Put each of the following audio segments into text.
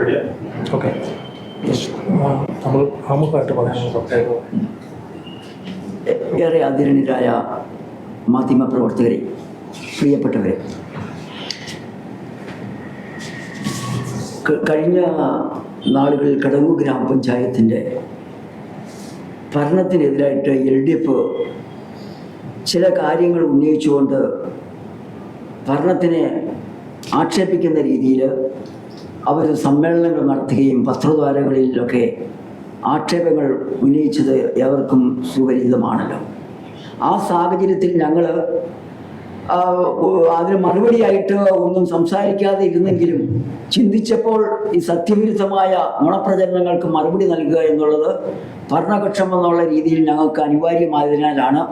Okay നമ്മൾ ആമുഖമായിട്ട് പറയാനുള്ള പ്രത്യേകത ഏറെ ആദരണീയരായ മാധ്യമ പ്രവർത്തകരെ പ്രിയപ്പെട്ടവരെ. കഴിഞ്ഞ നാളുകളിൽ കടവൂർ ഗ്രാമപഞ്ചായത്തിന്റെ ഭരണത്തിനെതിരായിട്ട് എൽ ഡി എഫ് ചില കാര്യങ്ങൾ ഉന്നയിച്ചുകൊണ്ട് ഭരണത്തിനെ ആക്ഷേപിക്കുന്ന രീതിയിൽ അവർ സമ്മേളനങ്ങൾ നടത്തുകയും പത്രദ്വാരങ്ങളിലൊക്കെ ആക്ഷേപങ്ങൾ ഉന്നയിച്ചത് ഏവർക്കും സുപരിചിതമാണല്ലോ. ആ സാഹചര്യത്തിൽ ഞങ്ങൾ അതിന് മറുപടിയായിട്ട് ഒന്നും സംസാരിക്കാതെ ഇരുന്നെങ്കിലും ചിന്തിച്ചപ്പോൾ ഈ സത്യവിരുദ്ധമായ നുണപ്രചരണങ്ങൾക്ക് മറുപടി നൽകുക എന്നുള്ളത് ഭരണപക്ഷം എന്നുള്ള രീതിയിൽ ഞങ്ങൾക്ക് അനിവാര്യമായതിനാലാണ്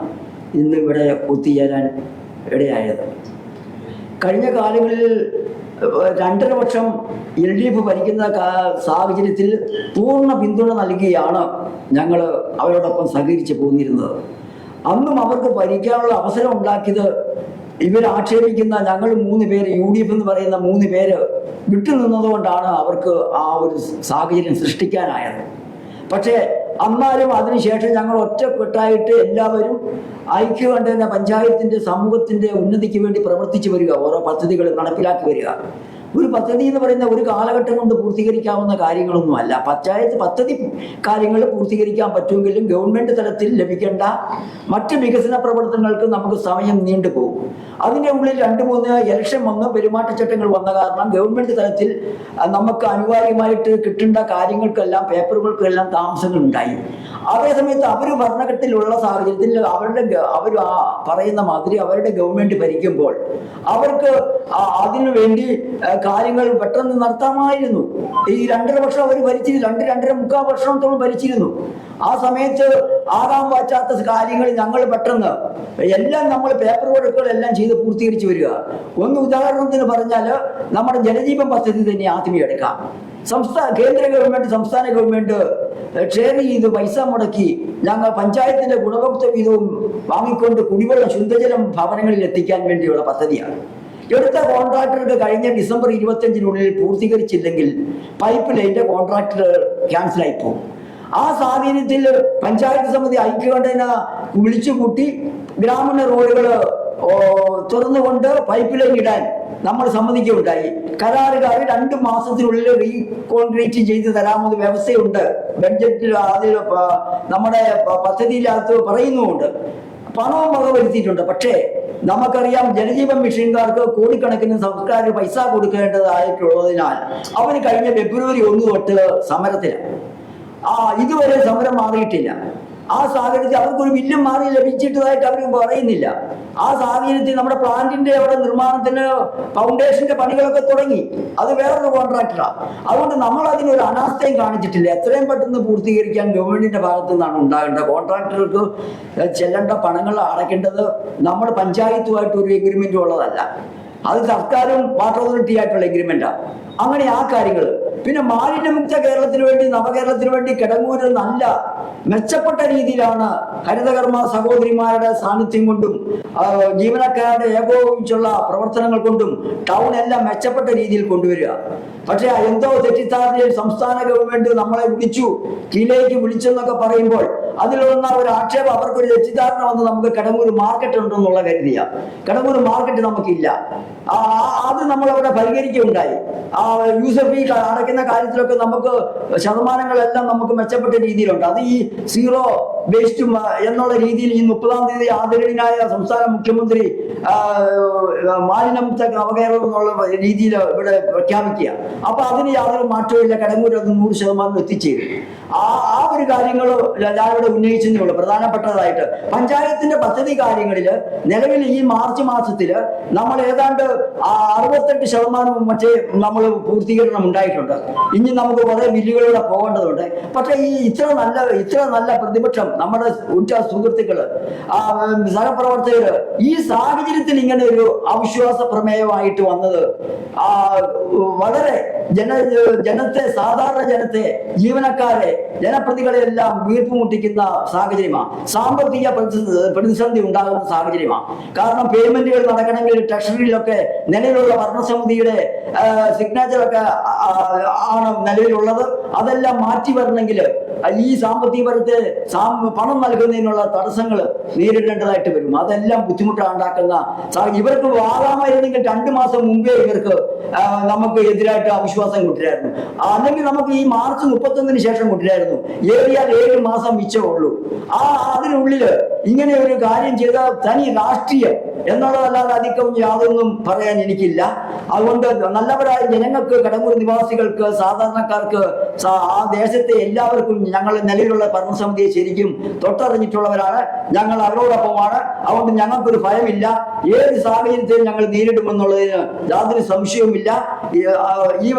ഇന്ന് ഇവിടെ ഒത്തുചേരാൻ ഇടയായത്. കഴിഞ്ഞ കാലങ്ങളിൽ രണ്ടര വർഷം എൽ ഡി എഫ് ഭരിക്കുന്ന സാഹചര്യത്തിൽ പൂർണ പിന്തുണ നൽകിയാണ് ഞങ്ങൾ അവരോടൊപ്പം സഹകരിച്ച് പോന്നിരുന്നത്. അന്നും അവർക്ക് ഭരിക്കാനുള്ള അവസരം ഉണ്ടാക്കിയത് ഇവർ ആക്ഷേപിക്കുന്ന ഞങ്ങൾ മൂന്ന് പേര് യു ഡി എഫ് എന്ന് പറയുന്ന മൂന്ന് പേര് വിട്ടുനിന്നതുകൊണ്ടാണ് അവർക്ക് ആ ഒരു സാഹചര്യം സൃഷ്ടിക്കാനായത്. പക്ഷേ എന്നാലും അതിനുശേഷം ഞങ്ങൾ ഒറ്റക്കെട്ടായിട്ട് എല്ലാവരും ഐക്യകണ്ഠേന പഞ്ചായത്തിന്റെ സമൂഹത്തിന്റെ ഉന്നതിക്ക് വേണ്ടി പ്രവർത്തിച്ചു വരിക ഓരോ പദ്ധതികൾ നടപ്പിലാക്കി വരിക. ഒരു പദ്ധതി എന്ന് പറയുന്ന ഒരു കാലഘട്ടം കൊണ്ട് പൂർത്തീകരിക്കാവുന്ന കാര്യങ്ങളൊന്നുമല്ല പഞ്ചായത്ത് പദ്ധതി കാര്യങ്ങൾ പൂർത്തീകരിക്കാൻ പറ്റുമെങ്കിലും ഗവൺമെന്റ് തലത്തിൽ ലഭിക്കേണ്ട മറ്റ് വികസന പ്രവർത്തനങ്ങൾക്ക് നമുക്ക് സമയം നീണ്ടുപോകും അതിന്റെ ഉള്ളിൽ രണ്ട് മൂന്ന് ഇലക്ഷൻ വന്ന് പെരുമാറ്റച്ചട്ടങ്ങൾ വന്ന കാരണം ഗവൺമെന്റ് തലത്തിൽ നമുക്ക് അനിവാര്യമായിട്ട് കിട്ടേണ്ട കാര്യങ്ങൾക്കെല്ലാം പേപ്പറുകൾക്കെല്ലാം താമസങ്ങൾ ഉണ്ടായി അതേസമയത്ത് അവർ ഭരണഘട്ടത്തിലുള്ള സാഹചര്യത്തിൽ അവരുടെ അവർ ആ പറയുന്ന മാതിരി അവരുടെ ഗവൺമെന്റ് ഭരിക്കുമ്പോൾ അവർക്ക് അതിനു വേണ്ടി കാര്യങ്ങൾ പെട്ടെന്ന് നടത്താമായിരുന്നു. ഈ രണ്ടര വർഷം അവർ ഭരിച്ചിരുന്നു രണ്ട് രണ്ടര മുക്കാൽ വർഷത്തോളം ഭരിച്ചിരുന്നു. ആ സമയത്ത് ആകാൻ പറ്റാത്ത കാര്യങ്ങൾ ഞങ്ങൾ പെട്ടെന്ന് എല്ലാം നമ്മൾ പേപ്പർ വർക്കുകളെല്ലാം ചെയ്ത് പൂർത്തീകരിച്ചു വരിക. ഒന്ന് ഉദാഹരണത്തിന് പറഞ്ഞാൽ നമ്മുടെ ജലജീവൻ പദ്ധതി തന്നെ ആദ്യമേ എടുക്കാം. സംസ്ഥാന കേന്ദ്ര ഗവൺമെന്റ് സംസ്ഥാന ഗവൺമെന്റ് ഷെയർ ചെയ്ത് പൈസ മുടക്കി ഞങ്ങൾ പഞ്ചായത്തിന്റെ ഗുണഭോക്തൃ വീതവും വാങ്ങിക്കൊണ്ട് കുടിവെള്ളം ശുദ്ധജലം ഭവനങ്ങളിൽ എത്തിക്കാൻ വേണ്ടിയുള്ള പദ്ധതിയാണ്. എടുത്ത കോൺട്രാക്ടർക്ക് കഴിഞ്ഞ ഡിസംബർ ഇരുപത്തഞ്ചിനുള്ളിൽ പൂർത്തീകരിച്ചില്ലെങ്കിൽ പൈപ്പ് ലൈന്റെ കോൺട്രാക്ടർ ക്യാൻസലായി പോകും. ആ സാഹചര്യത്തിൽ പഞ്ചായത്ത് സമിതി ഐക്യകണ്ഠേന വിളിച്ചുകൂട്ടി ഗ്രാമീണ റോഡുകൾ തുറന്നുകൊണ്ട് പൈപ്പ് ലൈൻ ഇടാൻ നമ്മൾ സമ്മതിക്കുകയുണ്ടായി. കരാറുകാർ രണ്ട് മാസത്തിനുള്ളിൽ റീ കോൺക്രീറ്റ് ചെയ്ത് തരാമെന്ന് വ്യവസ്ഥയുണ്ട്. ബഡ്ജറ്റിൽ അതിൽ നമ്മുടെ പദ്ധതിയിലകത്ത് പറയുന്നുമുണ്ട്. പണവും വകവരുത്തിയിട്ടുണ്ട്. പക്ഷേ നമുക്കറിയാം ജലജീവൻ മിഷൻകാർക്ക് കോടിക്കണക്കിന് സർക്കാർ പൈസ കൊടുക്കേണ്ടതായിട്ടുള്ളതിനാൽ അവന് കഴിഞ്ഞ ഫെബ്രുവരി ഒന്ന് തൊട്ട് സമരത്തിലാണ്. ആ ഇതുവരെ സമരം മാറിയിട്ടില്ല. ആ സാഹചര്യത്തിൽ അവർക്കൊരു വില്ലും മാറി ലഭിച്ചിട്ടതായിട്ട് അവർ പറയുന്നില്ല. ആ സാഹചര്യത്തിൽ നമ്മുടെ പ്ലാന്റിന്റെ അവിടെ നിർമ്മാണത്തിന് ഫൗണ്ടേഷന്റെ പണികളൊക്കെ തുടങ്ങി. അത് വേറൊരു കോൺട്രാക്ടറാണ് അതുകൊണ്ട് നമ്മൾ അതിനൊരു അനാസ്ഥയും കാണിച്ചിട്ടില്ല. എത്രയും പെട്ടെന്ന് പൂർത്തീകരിക്കാൻ ഗവൺമെന്റിന്റെ ഭാഗത്തു നിന്നാണ് ഉണ്ടാകേണ്ടത്. കോൺട്രാക്ടർക്ക് ചെല്ലേണ്ട പണങ്ങൾ അടയ്ക്കേണ്ടത് നമ്മുടെ പഞ്ചായത്തുമായിട്ട് ഒരു എഗ്രിമെന്റ് ഉള്ളതല്ല. അത് സർക്കാരും വാട്ടർ അതോറിറ്റി ആയിട്ടുള്ള എഗ്രിമെന്റാണ് അങ്ങനെ ആ കാര്യങ്ങൾ പിന്നെ മാലിന്യമുക്ത കേരളത്തിന് വേണ്ടി നവകേരളത്തിന് വേണ്ടി കിടങ്ങൂര് നല്ല മെച്ചപ്പെട്ട രീതിയിലാണ് ഹരിതകർമ്മ സഹോദരിമാരുടെ സാന്നിധ്യം കൊണ്ടും ജീവനക്കാരുടെ ഏകോപിച്ചുള്ള പ്രവർത്തനങ്ങൾ കൊണ്ടും ടൗൺ എല്ലാം മെച്ചപ്പെട്ട രീതിയിൽ കൊണ്ടുവരിക. പക്ഷേ എന്തോ തെറ്റിദ്ധാരണയിൽ സംസ്ഥാന ഗവൺമെന്റ് നമ്മളെ വിളിച്ചു കീഴിലേക്ക് വിളിച്ചെന്നൊക്കെ പറയുമ്പോൾ അതിലുള്ള ഒരു ആക്ഷേപം അവർക്കൊരു തെറ്റിദ്ധാരണ വന്ന് നമുക്ക് കടമൂര് മാർക്കറ്റ് ഉണ്ടെന്നുള്ള കരുതിയ. കടമൂര് മാർക്കറ്റ് നമുക്കില്ല. അത് നമ്മൾ അവിടെ പരിഹരിക്കുകയുണ്ടായി. ആ യൂസഫ് ഫീ അടയ്ക്കുന്ന കാര്യത്തിലൊക്കെ നമുക്ക് ശതമാനങ്ങളെല്ലാം നമുക്ക് മെച്ചപ്പെട്ട രീതിയിലുണ്ട്. അത് ഈ സീറോ വേസ്റ്റ് എന്നുള്ള രീതിയിൽ ഈ മുപ്പതാം തീയതി ആദരണീയനായ സംസ്ഥാന മുഖ്യമന്ത്രി മാലിന്യമുക്ത നവകേരളം എന്നുള്ള രീതിയിൽ ഇവിടെ പ്രഖ്യാപിക്കുക. അപ്പൊ അതിന് യാതൊരു മാറ്റവും ഇല്ല. അത് നൂറ് ശതമാനം എത്തിച്ചേരും ആ ആ ഒരു കാര്യങ്ങൾ ഞാനിവിടെ ഉന്നയിച്ചതേ ഉള്ളൂ പ്രധാനപ്പെട്ടതായിട്ട് പഞ്ചായത്തിന്റെ പദ്ധതി കാര്യങ്ങളിൽ നിലവിൽ ഈ മാർച്ച് മാസത്തിൽ നമ്മൾ ഏതാണ്ട് അറുപത്തെട്ട് ശതമാനം മറ്റേ നമ്മൾ പൂർത്തീകരണം ഉണ്ടായിട്ടുണ്ട്. ഇനി നമുക്ക് കുറെ ബില്ലുകളിലൂടെ പോകേണ്ടതുണ്ട്. പക്ഷെ ഈ ഇത്ര നല്ല ഇത്ര നല്ല പ്രതിപക്ഷം നമ്മുടെ ഉറ്റ സുഹൃത്തുക്കൾ സഹപ്രവർത്തകര് ഈ സാഹചര്യത്തിൽ ഇങ്ങനെ ഒരു അവിശ്വാസ പ്രമേയമായിട്ട് വന്നത് വളരെ ജന ജനത്തെ സാധാരണ ജനത്തെ ജീവനക്കാരെ ജനപ്രതികളെ എല്ലാം വീർപ്പ് മുട്ടിക്കുന്ന സാഹചര്യമാണ് സാമ്പത്തിക പ്രതിസന്ധി ഉണ്ടാകുന്ന സാഹചര്യമാണ് കാരണം പേയ്മെന്റുകൾ നടക്കണമെങ്കിൽ ട്രഷറിയിലൊക്കെ നിലവിലുള്ള ഭരണസമിതിയുടെ സിഗ്നേച്ചറൊക്കെ ആണ് നിലവിലുള്ളത്. അതെല്ലാം മാറ്റി വരണമെങ്കിൽ ഈ സാമ്പത്തിക പരത്തെ പണം നൽകുന്നതിനുള്ള തടസ്സങ്ങൾ നേരിടേണ്ടതായിട്ട് വരും. അതെല്ലാം ബുദ്ധിമുട്ടാണ് ഉണ്ടാക്കുന്ന സാ- ഇവർക്ക് വാങ്ങാമായിരുന്നെങ്കിൽ രണ്ടു മാസം മുമ്പേ ഇവർക്ക് നമുക്ക് എതിരായിട്ട് അവിശ്വാസം കിട്ടില്ലായിരുന്നു അല്ലെങ്കിൽ നമുക്ക് ഈ മാർച്ച് മുപ്പത്തൊന്നിന് ശേഷം കിട്ടില്ലായിരുന്നു ഏറിയാൽ ഏഴ് മാസം മിച്ചമേ ഉള്ളൂ. ആ അതിനുള്ളിൽ ഇങ്ങനെ ഒരു കാര്യം ചെയ്ത തനി രാഷ്ട്രീയം എന്നുള്ളതല്ലാതെ അധികം യാതൊന്നും പറയാൻ എനിക്കില്ല. അതുകൊണ്ട് നല്ലവരായ ജനങ്ങൾക്ക് കടമൂർ നിവാസികൾക്ക് സാധാരണക്കാർക്ക് ആ ദേശത്തെ എല്ലാവർക്കും ഞങ്ങൾ നിലവിലുള്ള ഭരണസമിതിയെ ശരിക്കും തൊട്ടറിഞ്ഞിട്ടുള്ളവരാണ്. ഞങ്ങൾ അവരോടൊപ്പമാണ്. അതുകൊണ്ട് ഞങ്ങൾക്കൊരു ഭയമില്ല. ഏത് സാഹചര്യത്തെയും ഞങ്ങൾ നേരിടുമെന്നുള്ളതിന് യാതൊരു സംശയവുമില്ല. ഈ,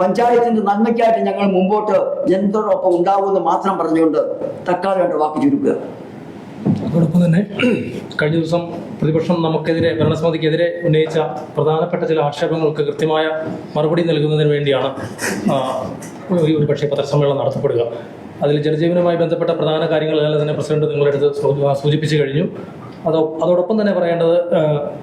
പഞ്ചായത്തിന്റെ നന്മയ്ക്കായിട്ട് ഞങ്ങൾ മുമ്പോട്ട് ജനത്തോടൊപ്പം ഉണ്ടാവുമെന്ന് മാത്രം പറഞ്ഞുകൊണ്ട് തക്കാളിയുടെ വാക്ക് ചുരുക്കുക. അതോടൊപ്പം തന്നെ കഴിഞ്ഞ ദിവസം പ്രതിപക്ഷം നമുക്കെതിരെ ഭരണസമിതിക്കെതിരെ ഉന്നയിച്ച പ്രധാനപ്പെട്ട ചില ആക്ഷേപങ്ങൾക്ക് കൃത്യമായ മറുപടി നൽകുന്നതിന് വേണ്ടിയാണ് ഒരു- പക്ഷേ പത്രസമ്മേളനം നടത്തപ്പെടുക. അതിൽ ജനജീവനവുമായി ബന്ധപ്പെട്ട പ്രധാന കാര്യങ്ങളെല്ലാം തന്നെ പ്രസിഡന്റ് നിങ്ങളുടെ അടുത്ത് സൂചിപ്പിച്ചു കഴിഞ്ഞു. അതോ അതോടൊപ്പം തന്നെ പറയേണ്ടത്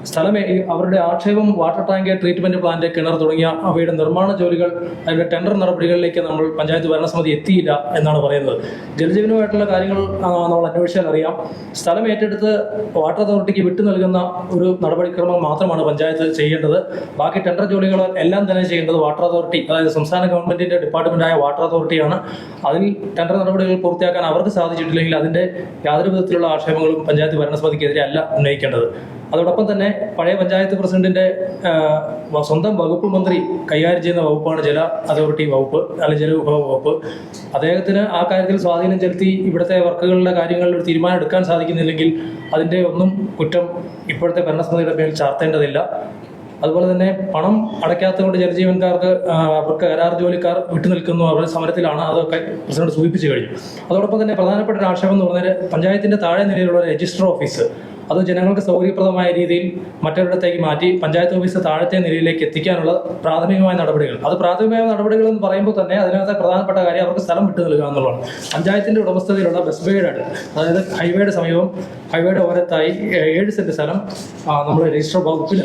സ്ഥലമേ അവരുടെ ആക്ഷേപം വാട്ടർ ടാങ്ക് ട്രീറ്റ്മെന്റ് പ്ലാന്റ് കിണർ തുടങ്ങിയ അവയുടെ നിർമ്മാണ ജോലികൾ അതിന്റെ ടെൻഡർ നടപടികളിലേക്ക് നമ്മൾ പഞ്ചായത്ത് ഭരണസമിതി എത്തിയില്ല എന്നാണ് പറയുന്നത്. ജലജീവനുമായിട്ടുള്ള കാര്യങ്ങൾ നമ്മൾ അന്വേഷിച്ചാൽ അറിയാം. സ്ഥലം ഏറ്റെടുത്ത് വാട്ടർ അതോറിറ്റിക്ക് വിട്ടു നൽകുന്ന ഒരു നടപടിക്രമം മാത്രമാണ് പഞ്ചായത്ത് ചെയ്യേണ്ടത്. ബാക്കി ടെൻഡർ ജോലികൾ എല്ലാം തന്നെ ചെയ്യേണ്ടത് വാട്ടർ അതോറിറ്റി അതായത് സംസ്ഥാന ഗവൺമെന്റിന്റെ ഡിപ്പാർട്ട്മെന്റായ വാട്ടർ അതോറിറ്റിയാണ് അതിൽ ടെൻഡർ നടപടികൾ പൂർത്തിയാക്കാൻ അവർക്ക് സാധിച്ചിട്ടില്ലെങ്കിൽ അതിന്റെ യാതൊരു വിധത്തിലുള്ള ആക്ഷേപങ്ങളും പഞ്ചായത്ത് ഭരണസമിതിക്കെതിരെ അല്ല ഉന്നയിക്കേണ്ടത്. അതോടൊപ്പം തന്നെ പഴയ പഞ്ചായത്ത് പ്രസിഡന്റിന്റെ സ്വന്തം വകുപ്പ് മന്ത്രി കൈകാര്യം ചെയ്യുന്ന വകുപ്പാണ് ജല അതോറിറ്റി വകുപ്പ് അല്ലെങ്കിൽ ജലവിഭവ വകുപ്പ്. അദ്ദേഹത്തിന് ആ കാര്യത്തിൽ സ്വാധീനം ചെലുത്തി ഇവിടുത്തെ വർക്കുകളുടെ കാര്യങ്ങളിൽ ഒരു തീരുമാനം എടുക്കാൻ സാധിക്കുന്നില്ലെങ്കിൽ അതിന്റെ ഒന്നും കുറ്റം ഇപ്പോഴത്തെ ഭരണസമിതിയുടെ പേരിൽ ചാർത്തേണ്ടതില്ല. അതുപോലെ തന്നെ പണം അടയ്ക്കാത്തതുകൊണ്ട് ജനജീവനക്കാർക്ക് അവർക്ക് കരാർ ജോലിക്കാർ വിട്ടുനിൽക്കുന്നു. അവർ സമരത്തിലാണ് അതൊക്കെ പ്രസിഡന്റ് സൂചിപ്പിച്ചു കഴിഞ്ഞു. അതോടൊപ്പം തന്നെ പ്രധാനപ്പെട്ട ഒരു ആക്ഷേപം എന്ന് പറഞ്ഞാൽ പഞ്ചായത്തിന്റെ താഴെ നിലയിലുള്ള രജിസ്റ്റർ ഓഫീസ്. അത് ജനങ്ങൾക്ക് സൗകര്യപ്രദമായ രീതിയിൽ മറ്റൊരിടത്തേക്ക് മാറ്റി പഞ്ചായത്ത് ഓഫീസ് താഴത്തെ നിലയിലേക്ക് എത്തിക്കാനുള്ള പ്രാഥമികമായ നടപടികൾ. അത് പ്രാഥമികമായ നടപടികൾ എന്ന് പറയുമ്പോൾ തന്നെ അതിനകത്തെ പ്രധാനപ്പെട്ട കാര്യം അവർക്ക് സ്ഥലം വിട്ടു നൽകുക എന്നുള്ളതാണ്. പഞ്ചായത്തിന്റെ ഉടമസ്ഥതയിലുള്ള ബസ് ബേയുടെ അതായത് ഹൈവേയുടെ സമീപം ഹൈവേയുടെ ഓരത്തായി ഏഴ് സെന്റ് സ്ഥലം നമ്മൾ രജിസ്റ്റർ വകുപ്പിന്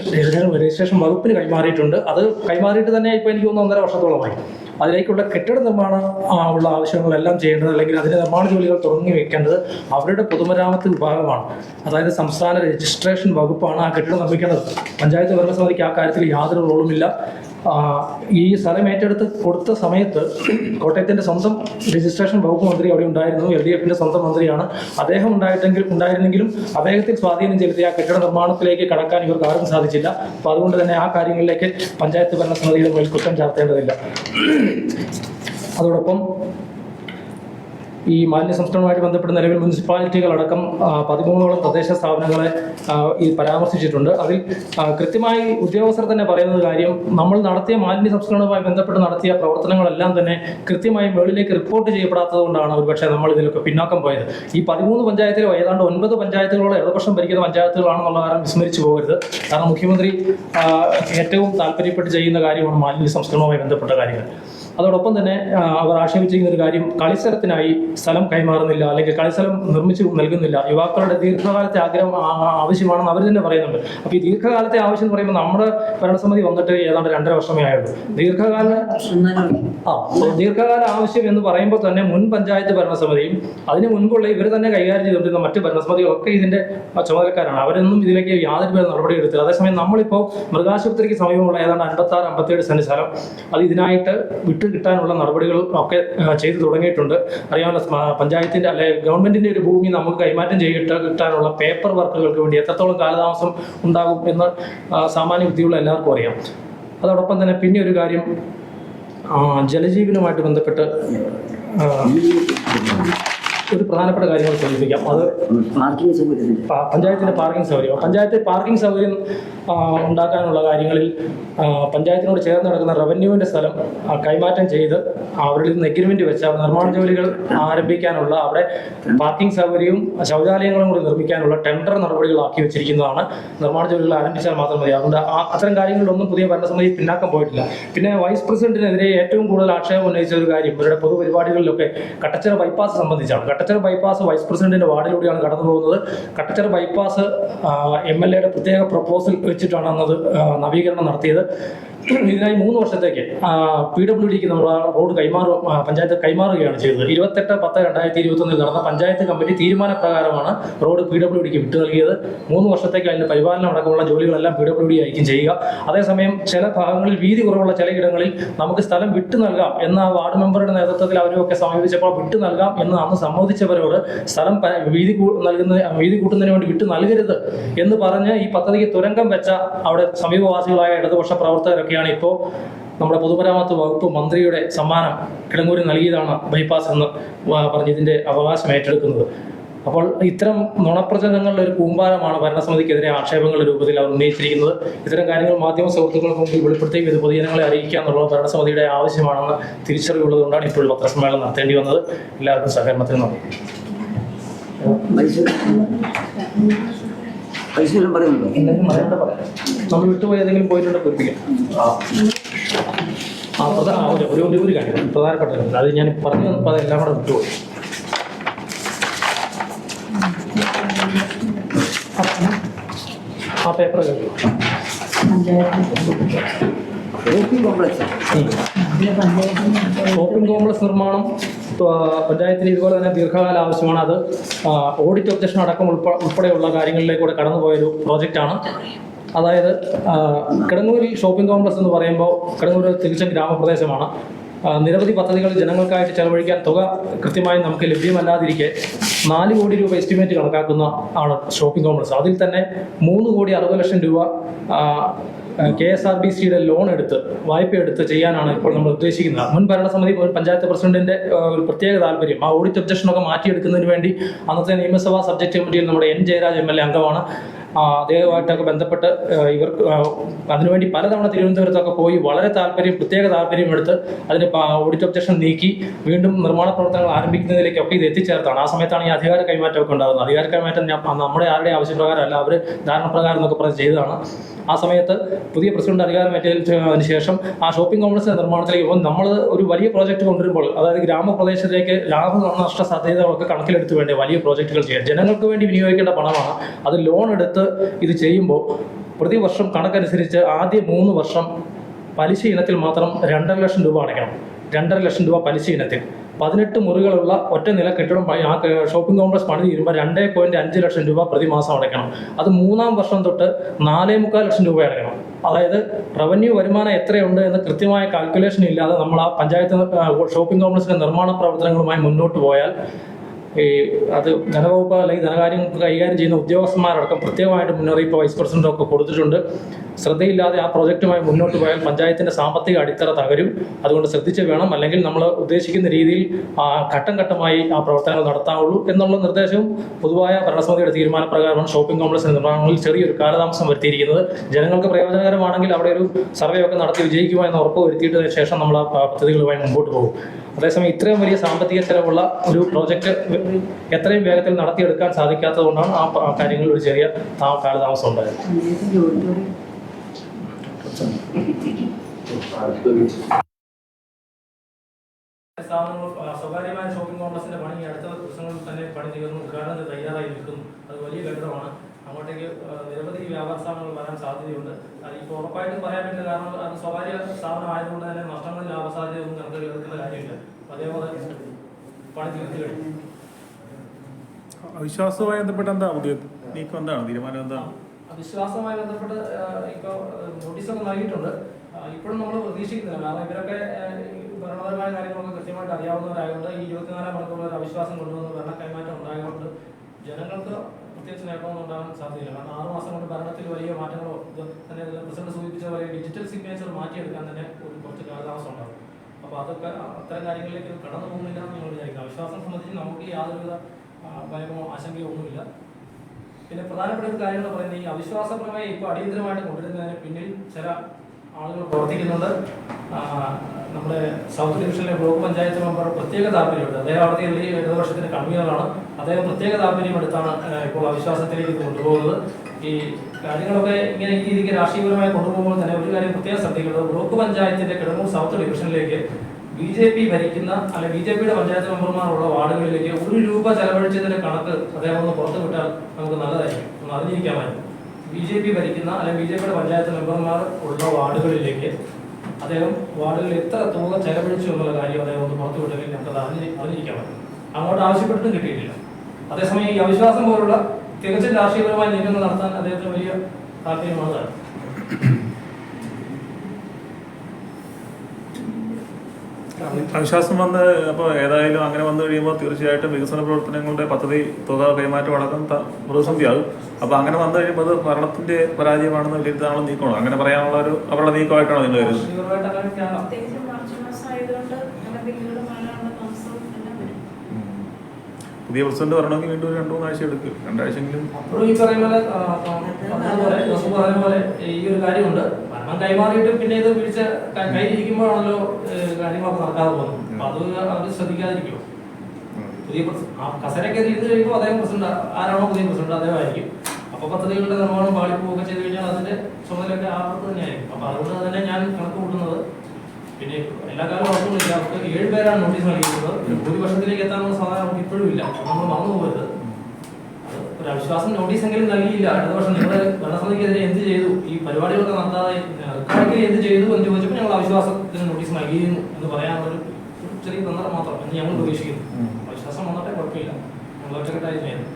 രജിസ്ട്രേഷൻ വകുപ്പിന് കൈമാറിയിട്ടുണ്ട്. അത് കൈമാറിയിട്ട് തന്നെ ഇപ്പോൾ എനിക്ക് തോന്നുന്നു ഒന്നര വർഷത്തോളമായി. അതിലേക്കുള്ള കെട്ടിട നിർമ്മാണ ഉള്ള ആവശ്യങ്ങളെല്ലാം ചെയ്യേണ്ടത് അല്ലെങ്കിൽ അതിന്റെ നിർമ്മാണ ജോലികൾ തുടങ്ങി വെക്കേണ്ടത് അവരുടെ പൊതുമരാമത്ത് വിഭാഗമാണ്. അതായത് സംസ്ഥാന രജിസ്ട്രേഷൻ വകുപ്പാണ് ആ കെട്ടിടം നിർമ്മിക്കേണ്ടത്. പഞ്ചായത്ത് ഭരണസമിതിക്ക് ആ കാര്യത്തിൽ യാതൊരു റോളുമില്ല. ഈ സ്ഥലം ഏറ്റെടുത്ത് കൊടുത്ത സമയത്ത് കോട്ടയത്തിന്റെ സ്വന്തം രജിസ്ട്രേഷൻ വകുപ്പ് മന്ത്രി അവിടെ ഉണ്ടായിരുന്നു എൽ ഡി എഫിന്റെ സ്വന്തം മന്ത്രിയാണ്. അദ്ദേഹം ഉണ്ടായിട്ടെങ്കിൽ ഉണ്ടായിരുന്നെങ്കിലും അദ്ദേഹത്തിൽ സ്വാധീനം ചെലുത്തി ആ കെട്ടിട നിർമ്മാണത്തിലേക്ക് കടക്കാൻ ഇവർക്ക് ആർക്കും സാധിച്ചില്ല. അപ്പോൾ അതുകൊണ്ട് തന്നെ ആ കാര്യങ്ങളിലേക്ക് പഞ്ചായത്ത് ഭരണസമിതിയുടെ മേൽ കുറ്റം ചാർത്തേണ്ടതില്ല. അതോടൊപ്പം ഈ മാലിന്യ സംസ്കരണവുമായിട്ട് ബന്ധപ്പെട്ട നിലവിൽ മുനിസിപ്പാലിറ്റികളടക്കം പതിമൂന്നോളം തദ്ദേശ സ്ഥാപനങ്ങളെ ഈ പരാമർശിച്ചിട്ടുണ്ട്. അതിൽ കൃത്യമായി ഉദ്യോഗസ്ഥർ തന്നെ പറയുന്നത് കാര്യം നമ്മൾ നടത്തിയ മാലിന്യ സംസ്കരണവുമായി ബന്ധപ്പെട്ട് നടത്തിയ പ്രവർത്തനങ്ങളെല്ലാം തന്നെ കൃത്യമായി മുകളിലേക്ക് റിപ്പോർട്ട് ചെയ്യപ്പെടാത്തത് കൊണ്ടാണ് ഒരുപക്ഷെ നമ്മൾ ഇതിലൊക്കെ പിന്നോക്കം പോയത്. ഈ പതിമൂന്ന് പഞ്ചായത്തിലോ ഏതാണ്ട് ഒൻപത് പഞ്ചായത്തുകളോളം ഇടതുപക്ഷം ഭരിക്കുന്ന പഞ്ചായത്തുകളാണെന്നുള്ള കാരണം വിസ്മരിച്ചു പോകരുത്. കാരണം മുഖ്യമന്ത്രി ഏറ്റവും താല്പര്യപ്പെട്ട് ചെയ്യുന്ന കാര്യമാണ് മാലിന്യ സംസ്കരണവുമായി ബന്ധപ്പെട്ട കാര്യങ്ങൾ. അതോടൊപ്പം തന്നെ അവർ ആക്ഷേപിച്ചിരിക്കുന്ന ഒരു കാര്യം കളിസ്ഥലത്തിനായി സ്ഥലം കൈമാറുന്നില്ല അല്ലെങ്കിൽ കളിസ്ഥലം നിർമ്മിച്ചു നൽകുന്നില്ല. യുവാക്കളുടെ ദീർഘകാലത്തെ ആഗ്രഹം ആവശ്യമാണെന്ന് അവർ തന്നെ പറയുന്നുണ്ട്. അപ്പോൾ ഈ ദീർഘകാലത്തെ ആവശ്യം എന്ന് പറയുമ്പോൾ നമ്മുടെ ഭരണസമിതി വന്നിട്ട് ഏതാണ്ട് രണ്ടര വർഷമേ ആയുള്ളൂ. ദീർഘകാല ആ ദീർഘകാല ആവശ്യം എന്ന് പറയുമ്പോൾ തന്നെ മുൻ പഞ്ചായത്ത് ഭരണസമിതിയും അതിനു മുൻപുള്ള ഇവർ തന്നെ കൈകാര്യം ചെയ്തുകൊണ്ടിരുന്ന മറ്റ് ഭരണസമിതികളൊക്കെ ഇതിന്റെ ചുമതലക്കാരാണ്. അവരൊന്നും ഇതിലേക്ക് യാതൊരു പേര് നടപടി എടുത്തില്ല. അതേസമയം നമ്മളിപ്പോ മൃഗാശുപത്രിക്ക് സമീപമുള്ള ഏതാണ്ട് അൻപത്തി ആറ് അമ്പത്തിയേഴ് സെന്റ് സ്ഥലം അത് ഇതിനായിട്ട് വിട്ടു കിട്ടാനുള്ള നടപടികൾ ഒക്കെ ചെയ്തു തുടങ്ങിയിട്ടുണ്ട്. അറിയാവുന്ന പഞ്ചായത്തിന്റെ അല്ലെ ഗവൺമെന്റിന്റെ ഒരു ഭൂമി നമുക്ക് കൈമാറ്റം ചെയ്തിട്ട് കിട്ടാനുള്ള പേപ്പർ വർക്കുകൾക്ക് വേണ്ടി എത്രത്തോളം കാലതാമസം ഉണ്ടാകും എന്ന് സാമാന്യ ബുദ്ധിയുള്ള എല്ലാവർക്കും അറിയാം. അതോടൊപ്പം തന്നെ പിന്നെ ഒരു കാര്യം ജലജീവനുമായിട്ട് ബന്ധപ്പെട്ട് ഒരു പ്രധാനപ്പെട്ട കാര്യങ്ങൾ സൂചിപ്പിക്കാം. അത് പഞ്ചായത്തിന്റെ പാർക്കിംഗ് സൗകര്യം. പഞ്ചായത്ത് പാർക്കിംഗ് സൗകര്യം ഉണ്ടാക്കാനുള്ള കാര്യങ്ങളിൽ പഞ്ചായത്തിനോട് ചേർന്ന് നടക്കുന്ന റവന്യൂവിന്റെ സ്ഥലം കൈമാറ്റം ചെയ്ത് അവരിൽ നിന്ന് എഗ്രിമെന്റ് വെച്ച് നിർമ്മാണ ജോലികൾ ആരംഭിക്കാനുള്ള അവിടെ പാർക്കിംഗ് സൗകര്യവും ശൗചാലയങ്ങളും കൂടി നിർമ്മിക്കാനുള്ള ടെൻഡർ നടപടികളാക്കി വെച്ചിരിക്കുന്നതാണ്. നിർമ്മാണ ജോലികൾ ആരംഭിച്ചാൽ മാത്രം മതി. അതുകൊണ്ട് അത്തരം കാര്യങ്ങളിലൊന്നും പുതിയ ഭരണസമിതി പിന്നാക്കം പോയിട്ടില്ല. പിന്നെ വൈസ് പ്രസിഡന്റിനെതിരെ ഏറ്റവും കൂടുതൽ ആക്ഷേപം ഉന്നയിച്ച ഒരു കാര്യം ഇവരുടെ പൊതുപരിപാടികളിലൊക്കെ കട്ടച്ചിറ ബൈപ്പാസ് സംബന്ധിച്ചാണ്. കട്ടച്ചറ ബൈപ്പാസ് വൈസ് പ്രസിഡന്റിന്റെ വാർഡിലൂടെയാണ് കടന്നു പോകുന്നത്. കട്ടച്ചർ ബൈപ്പാസ് എം എൽ എയുടെ പ്രത്യേക പ്രപ്പോസൽ വെച്ചിട്ടാണ് അന്നത് നവീകരണം നടത്തിയത്. ഇതിനായി മൂന്ന് വർഷത്തേക്ക് പി ഡബ്ല്യു ഡിക്ക് നമ്മൾ ആ റോഡ് കൈമാറു പഞ്ചായത്ത് കൈമാറുകയാണ് ചെയ്തത്. ഇരുപത്തെട്ട് പത്ത് രണ്ടായിരത്തി ഇരുപത്തൊന്നിൽ നടന്ന പഞ്ചായത്ത് കമ്മിറ്റി തീരുമാനപ്രകാരമാണ് റോഡ് പി ഡബ്ല്യു ഡിക്ക് വിട്ടു നൽകിയത്. മൂന്ന് വർഷത്തേക്ക് അതിന്റെ പരിപാലനം അടക്കമുള്ള ജോലികളെല്ലാം പി ഡബ്ല്യു ഡി ആയിരിക്കും ചെയ്യുക. അതേസമയം ചില ഭാഗങ്ങളിൽ വീതി കുറവുള്ള ചില ഇടങ്ങളിൽ നമുക്ക് സ്ഥലം വിട്ടു നൽകാം എന്ന വാർഡ് മെമ്പറുടെ നേതൃത്വത്തിൽ അവരൊക്കെ സമീപിച്ചപ്പോൾ വിട്ടു നൽകാം എന്ന് അന്ന് സമ്മതിച്ചവരോട് സ്ഥലം വീതി നൽകുന്ന വീതി കൂട്ടുന്നതിന് വേണ്ടി വിട്ടു നൽകരുത് എന്ന് പറഞ്ഞ് ഈ പദ്ധതിക്ക് തുരങ്കം വെച്ച അവിടെ സമീപവാസികളായ ഇടതുപക്ഷ പ്രവർത്തകരൊക്കെയാണ് ഇപ്പോൾ നമ്മുടെ പൊതുമരാമത്ത് വകുപ്പ് മന്ത്രിയുടെ സമ്മാനം കിടങ്ങൂരിൽ നൽകിയതാണ് ബൈപ്പാസ് എന്ന് പറഞ്ഞ് ഇതിന്റെ അവകാശം ഏറ്റെടുക്കുന്നത്. അപ്പോൾ ഇത്തരം നുണപ്രചരണങ്ങളുടെ ഒരു കൂമ്പാരമാണ് ഭരണസമിതിക്കെതിരെ ആക്ഷേപങ്ങളുടെ രൂപത്തിൽ അവർ ഉന്നയിച്ചിരിക്കുന്നത്. ഇത്തരം കാര്യങ്ങൾ മാധ്യമ സുഹൃത്തുക്കൾക്ക് മുമ്പിൽ വെളിപ്പെടുത്തുകയും ഇത് പൊതുജനങ്ങളെ അറിയിക്കുക എന്നുള്ളത് ഭരണസമിതിയുടെ ആവശ്യമാണെന്ന് തിരിച്ചറിവുള്ളതുകൊണ്ടാണ് ഇപ്പോൾ പത്രസമ്മേളനം നടത്തേണ്ടി വന്നത്. എല്ലാവർക്കും സഹകരണത്തിന് നന്ദി. പറയുന്നുണ്ടോ? നമ്മൾ വിട്ടുപോയി ഏതെങ്കിലും പോയിട്ടുണ്ടോ പൂരിപ്പിക്കാം ആ. പ്രധാന ഒരു ഒരു കാര്യം പ്രധാനപ്പെട്ട അത് ഞാൻ പറഞ്ഞു വന്നപ്പോൾ അതെല്ലാം കൂടെ വിട്ടുപോയി. ആ പേപ്പർ ഷോപ്പിംഗ് കോംപ്ലക്സ് നിർമ്മാണം പഞ്ചായത്തിന് ഇതുപോലെ തന്നെ ദീർഘകാല ആവശ്യമാണ്. അത് ഓഡിറ്റ് ഒബ്ജക്ഷൻ അടക്കം ഉൾപ്പെ ഉൾപ്പെടെയുള്ള കാര്യങ്ങളിലേക്കൂടെ കടന്നുപോയൊരു പ്രോജക്റ്റാണ് അതായത് കിടങ്ങൂരിൽ ഷോപ്പിംഗ് കോംപ്ലക്സ് എന്ന് പറയുമ്പോൾ കിടങ്ങൂർ തികച്ചും ഗ്രാമപ്രദേശമാണ്. നിരവധി പദ്ധതികൾ ജനങ്ങൾക്കായിട്ട് ചെലവഴിക്കാൻ തുക കൃത്യമായി നമുക്ക് ലഭ്യമല്ലാതിരിക്കെ നാല് കോടി രൂപ എസ്റ്റിമേറ്റ് കണക്കാക്കുന്ന ആണ് ഷോപ്പിംഗ് കോംപ്ലക്സ് അതിൽ തന്നെ മൂന്ന് കോടി അറുപത് ലക്ഷം രൂപ കെ എസ് ആർ ബി സിയുടെ ലോൺ എടുത്ത് വായ്പ എടുത്ത് ചെയ്യാനാണ് ഇപ്പോൾ നമ്മൾ ഉദ്ദേശിക്കുന്നത്. മുൻ ഭരണസമിതി പഞ്ചായത്ത് പ്രസിഡന്റിന്റെ ഒരു പ്രത്യേക താല്പര്യം. ആ ഓഡിറ്റ് ഒബ്ജക്ഷനൊക്കെ മാറ്റിയെടുക്കുന്നതിന് വേണ്ടി അന്നത്തെ നിയമസഭാ സബ്ജക്ട് കമ്മിറ്റിയിൽ നമ്മുടെ N Jayaraj M L A അംഗമാണ്. ആ, അദ്ദേഹമായിട്ടൊക്കെ ബന്ധപ്പെട്ട് ഇവർക്ക് അതിനുവേണ്ടി പലതവണ തിരുവനന്തപുരത്തൊക്കെ പോയി വളരെ താല്പര്യം പ്രത്യേക താല്പര്യം എടുത്ത് അതിന് ഓഡിറ്റ് ഒബ്ജക്ഷൻ നീക്കി വീണ്ടും നിർമ്മാണ പ്രവർത്തനങ്ങൾ ആരംഭിക്കുന്നതിലേക്കൊക്കെ ഇത് എത്തിച്ചേർത്താണ് ആ സമയത്താണ് ഈ അധികാര കൈമാറ്റമൊക്കെ ഉണ്ടാകുന്നത്. അധികാര കൈമാറ്റം ഞാൻ നമ്മുടെ ആരുടെ ആവശ്യപ്രകാരമല്ല അവർ ധാരണപ്രകാരം എന്നൊക്കെ പറഞ്ഞ് ചെയ്തതാണ്. ആ സമയത്ത് പുതിയ പ്രസിഡന്റ് അധികാരമേറ്റതിന് ശേഷം ആ ഷോപ്പിംഗ് കോംപ്ലക്സിന്റെ നിർമ്മാണത്തിലേക്ക് നമ്മൾ ഒരു വലിയ പ്രോജക്റ്റ് കൊണ്ടുവരുമ്പോൾ അതായത് ഗ്രാമപ്രദേശത്തിലേക്ക് ലാഭ നഷ്ട സാധ്യതകളൊക്കെ കണക്കിലെടുത്ത് വേണ്ടി വലിയ പ്രോജക്റ്റുകൾ ചെയ്യാം ജനങ്ങൾക്ക് വേണ്ടി വിനിയോഗിക്കേണ്ട പണമാണ്. അത് ലോൺ എടുത്ത് ഇത് ചെയ്യുമ്പോൾ പ്രതിവർഷം കണക്കനുസരിച്ച് ആദ്യ മൂന്ന് വർഷം പലിശ ഇനത്തിൽ മാത്രം രണ്ടര ലക്ഷം രൂപ അടയ്ക്കണം. രണ്ടര ലക്ഷം രൂപ പലിശ ഇനത്തിൽ. പതിനെട്ട് മുറികളുള്ള ഒറ്റ നില കെട്ടിടം ആ ഷോപ്പിംഗ് കോംപ്ലക്സ് പണി തീരുമ്പോൾ രണ്ടേ പോയിന്റ് അഞ്ച് ലക്ഷം രൂപ പ്രതിമാസം അടയ്ക്കണം. അത് മൂന്നാം വർഷം തൊട്ട് നാലേ മുക്കാൽ ലക്ഷം രൂപ അടയ്ക്കണം. അതായത് റവന്യൂ വരുമാനം എത്രയുണ്ട് എന്ന് കൃത്യമായ കാൽക്കുലേഷൻ ഇല്ലാതെ നമ്മൾ ആ പഞ്ചായത്ത് ഷോപ്പിംഗ് കോംപ്ലക്സിന്റെ നിർമ്മാണ പ്രവർത്തനങ്ങളുമായി മുന്നോട്ട് പോയാൽ ഈ അത് ധനവകുപ്പ് അല്ലെങ്കിൽ ധനകാര്യം കൈകാര്യം ചെയ്യുന്ന ഉദ്യോഗസ്ഥന്മാരടക്കം പ്രത്യേകമായിട്ട് മുന്നറിയിപ്പ് വൈസ് പ്രസിഡന്റ് ഒക്കെ കൊടുത്തിട്ടുണ്ട്. ശ്രദ്ധയില്ലാതെ ആ പ്രോജക്റ്റുമായി മുന്നോട്ട് പോയാൽ പഞ്ചായത്തിന്റെ സാമ്പത്തിക അടിത്തറ തകരും. അതുകൊണ്ട് ശ്രദ്ധിച്ച് വേണം. അല്ലെങ്കിൽ നമ്മൾ ഉദ്ദേശിക്കുന്ന രീതിയിൽ ഘട്ടം ഘട്ടമായി ആ പ്രവർത്തനങ്ങൾ നടത്താവുള്ളൂ എന്നുള്ള നിർദ്ദേശവും പൊതുവായ ഭരണസമിതിയുടെ തീരുമാനപ്രകാരമാണ് ഷോപ്പിംഗ് കോംപ്ലക്സ് നിർമ്മാണങ്ങളിൽ ചെറിയൊരു കാലതാമസം വരുത്തിയിരിക്കുന്നത്. ജനങ്ങൾക്ക് പ്രയോജനകരമാണെങ്കിൽ അവിടെ ഒരു സർവേ ഒക്കെ നടത്തി വിജയിക്കുക എന്ന് ഉറപ്പ് വരുത്തിയിട്ടതിന് ശേഷം നമ്മൾ ആ പദ്ധതികളുമായി മുമ്പോട്ട് പോകും. അതേസമയം ഇത്രയും വലിയ സാമ്പത്തിക ചെലവുള്ള ഒരു പ്രോജക്റ്റ് എത്രയും വേഗത്തിൽ നടത്തിയെടുക്കാൻ സാധിക്കാത്തത് കൊണ്ടാണ് ആ കാര്യങ്ങളിൽ ഒരു ചെറിയ കാലതാമസം ഉണ്ടായത്. സ്വകാര്യമായ ഷോപ്പിംഗ് കോംപ്ലക്സിന്റെ പണി അടുത്ത ദിവസങ്ങളിൽ തന്നെ പണി തീർന്നു. ഉദ്ഘാടനത്തിന് തയ്യാറായി നിൽക്കുന്നു. അത് വലിയ കെട്ടിടമാണ് അങ്ങോട്ടേക്ക് നിരവധി വ്യാപാര സ്ഥാപനങ്ങൾ വരാൻ സാധ്യതയുണ്ട്. അത് ഇപ്പോൾ ഉറപ്പായിട്ടും പറയാൻ പറ്റില്ല കാരണം അത് സ്വകാര്യ സ്ഥാപനം ആയതുകൊണ്ട് തന്നെ നഷ്ടങ്ങളിൽ ലാഭസാധ്യത ഒന്നും കണക്കിലെടുക്കുന്ന കാര്യമില്ല. അതേപോലെ പണി തീർത്തി കഴിഞ്ഞു. അവിശ്വാസവുമായി ബന്ധപ്പെട്ട് എന്താ പുതിയ നീക്കം എന്താണ്? തീരുമാനം എന്താണ് അവിശ്വാസവുമായി ബന്ധപ്പെട്ട് ഇപ്പോൾ നോട്ടീസൊക്കെ നൽകിയിട്ടുണ്ട്. ഇപ്പോഴും നമ്മൾ പ്രതീക്ഷിക്കുന്നില്ല. കാരണം ഇവരൊക്കെ ഭരണപരമായ കാര്യങ്ങളൊക്കെ കൃത്യമായിട്ട് അറിയാവുന്നവരായതുകൊണ്ട് ഈ ഇരുപത്തിനാലാം മണിക്കൂറിൽ ഒരു അവിശ്വാസം കൊണ്ടുവന്ന് ഭരണ കൈമാറ്റം ഉണ്ടായതുകൊണ്ട് ജനങ്ങൾക്ക് പ്രത്യേകിച്ച് നേട്ടമൊന്നും ഉണ്ടാകാൻ സാധ്യതയില്ല. കാരണം ആറ് മാസം കൊണ്ട് ഭരണത്തിൽ വലിയ മാറ്റങ്ങളോ ഇത് തന്നെ പ്രസിഡന്റ് സൂചിപ്പിച്ച പോലെ ഡിജിറ്റൽ സിഗ്നേച്ചർ മാറ്റിയെടുക്കാൻ തന്നെ ഒരു കുറച്ച് കാലതാമസം ഉണ്ടാകും. അപ്പോൾ അതൊക്കെ അത്തരം കാര്യങ്ങളിലേക്ക് കടന്നു പോകുന്നില്ല എന്ന് ഞങ്ങൾ വിചാരിക്കുക വിശ്വാസം സംബന്ധിച്ച് നമുക്ക് യാതൊരുവിധ ഭയമോ ആശങ്കയോ ഒന്നുമില്ല. പിന്നെ പ്രധാനപ്പെട്ട ഒരു കാര്യം എന്ന് പറയുന്നത് ഈ അവിശ്വാസപരമായി ഇപ്പോൾ അടിയന്തരമായിട്ട് കൊണ്ടുവരുന്നതിന് പിന്നിൽ ചില ആളുകൾ പ്രവർത്തിക്കുന്നുണ്ട്. നമ്മുടെ സൗത്ത് ഡിവിഷനിലെ ബ്ലോക്ക് പഞ്ചായത്ത് മെമ്പർ പ്രത്യേക താല്പര്യമുണ്ട്. അദ്ദേഹം അവിടുത്തെ ഈ ഇടതുപക്ഷത്തിന്റെ കൺവീനറാണ്. അദ്ദേഹം പ്രത്യേക താല്പര്യമെടുത്താണ് ഇപ്പോൾ അവിശ്വാസത്തിലേക്ക് കൊണ്ടുപോകുന്നത്. ഈ കാര്യങ്ങളൊക്കെ ഇങ്ങനെ ഈ രീതിക്ക് രാഷ്ട്രീയപരമായി കൊണ്ടുപോകുമ്പോൾ തന്നെ ഒരു കാര്യം പ്രത്യേകം ശ്രദ്ധിക്കേണ്ടത്. ബ്ലോക്ക് പഞ്ചായത്തിന്റെ കിടങ്ങൂർ സൗത്ത് ഡിവിഷനിലേക്ക് ബി ജെ പി ഭരിക്കുന്ന അല്ലെ ബി ജെ പിയുടെ പഞ്ചായത്ത് മെമ്പർമാരുള്ള വാർഡുകളിലേക്ക് ഒരു രൂപ ചെലവഴിച്ചതിന്റെ കണക്ക് അദ്ദേഹം ഒന്ന് പുറത്തു വിട്ടാൽ നമുക്ക് നല്ലതായിരിക്കും. ഒന്ന് അറിഞ്ഞിരിക്കാമായിരുന്നു ബി ജെ പി ഭരിക്കുന്ന അല്ലെങ്കിൽ ബി ജെ പിയുടെ പഞ്ചായത്ത് മെമ്പർമാർ ഉള്ള വാർഡുകളിലേക്ക് അദ്ദേഹം വാർഡുകളിൽ എത്ര തുക ചെലവഴിച്ചു എന്നുള്ള കാര്യം അദ്ദേഹം ഒന്ന് പുറത്തു വിട്ടെങ്കിൽ അറിഞ്ഞ് അറിഞ്ഞിരിക്കാൻ പറ്റും അങ്ങോട്ട് ആവശ്യപ്പെട്ടിട്ടും കിട്ടിയിട്ടില്ല. അതേസമയം ഈ അവിശ്വാസം പോലുള്ള തികച്ചും രാഷ്ട്രീയപരമായ നീക്കങ്ങൾ നടത്താൻ അദ്ദേഹത്തിന് വലിയ താല്പര്യമാണ് താനും. അവിശ്വാസം വന്ന് അപ്പോൾ ഏതായാലും അങ്ങനെ വന്നു കഴിയുമ്പോൾ തീർച്ചയായിട്ടും വികസന പ്രവർത്തനങ്ങളുടെ പദ്ധതി തുക കൈമാറ്റം അടക്കം പ്രതിസന്ധിയാകും. അപ്പോൾ അങ്ങനെ വന്നു കഴിയുമ്പോൾ അത് ഭരണത്തിന്റെ പരാജയമാണെന്ന് വിലയിരുത്താനുള്ള നീക്കമാണ്. അങ്ങനെ പറയാനുള്ള ഒരു അവരുടെ നീക്കമായിട്ടാണ് നിങ്ങൾ കരുതുന്നത് രാഷ്ട്രീയപരമായിട്ട് അങ്ങനെയൊക്കെയാണ് പ്രത്യേകിച്ച് മാർച്ച് മാസം ആയതുകൊണ്ട് നല്ല ബില്ലുകൾ മാറാനുള്ള താമസവും എല്ലാം വരും പുതിയ പ്രസിഡന്റ് വരണമെങ്കിൽ വീണ്ടും ഒരു രണ്ടു മൂന്നാഴ്ച എടുക്കും. രണ്ടാഴ്ചയെങ്കിലും ഈ പറയുന്ന പോലെ പോലെ ഈ ഒരു കാര്യമുണ്ട്. ഭരണം കൈമാറിയിട്ട് പിന്നെ ഇത് ക- കയ്യിലിരിക്കുമ്പോഴാണല്ലോ കാര്യങ്ങളൊക്കെ നടക്കാതെ പോകുന്നത്. അപ്പൊ അത് അവർ ശ്രദ്ധിക്കാതിരിക്കും പുതിയ കസരൊക്കെ ഇരുന്ന് കഴിയുമ്പോൾ അദ്ദേഹം പ്രസിഡന്റ് ആരാണോ പുതിയ പ്രസിഡന്റ് അദ്ദേഹം ആയിരിക്കും അപ്പൊ പദ്ധതികളുടെ നിർമ്മാണം പാളിപ്പോവൊക്കെ ചെയ്ത് കഴിഞ്ഞാൽ അതിന്റെ ചുമതലയൊക്കെ ആർക്ക് തന്നെയായിരിക്കും. അപ്പൊ അതുകൊണ്ട് തന്നെ ഞാൻ കണക്ക് കൂട്ടുന്നത് പിന്നെ എല്ലാ കാലവും ഉറപ്പുമില്ല. അവർക്ക് ഏഴ് പേരാണ് നോട്ടീസ് നൽകിയിട്ടുള്ളത്. ഒരു ഭൂരിപക്ഷത്തിലേക്ക് എത്താനുള്ള സാധാരണ നമുക്ക് ഇപ്പോഴും ഇല്ല. നമ്മൾ മറന്നു പോകരുത്. ഒരു അവിശ്വാസം നോട്ടീസ് എങ്കിലും നൽകിയില്ല. അടുത്ത വർഷം നിങ്ങളുടെ ഭരണസമിതിക്കെതിരെ എന്ത് ചെയ്തു? ഈ പരിപാടികളൊക്കെ നടത്താതെ കണക്കിൽ എന്ത് ചെയ്തു എന്ന് ചോദിച്ചപ്പോൾ ഞങ്ങൾ അവിശ്വാസത്തിന് നോട്ടീസ് നൽകിയിരുന്നു എന്ന് പറയാനുള്ള ഒരു ചെറിയ തന്ത്രം മാത്രം എന്ന് ഞങ്ങൾ പ്രതീക്ഷിക്കുന്നു. അവിശ്വാസം വന്നിട്ടേ കുഴപ്പമില്ല. ഞങ്ങൾ ഒറ്റക്കെട്ടായി ചെയ്യുന്നു.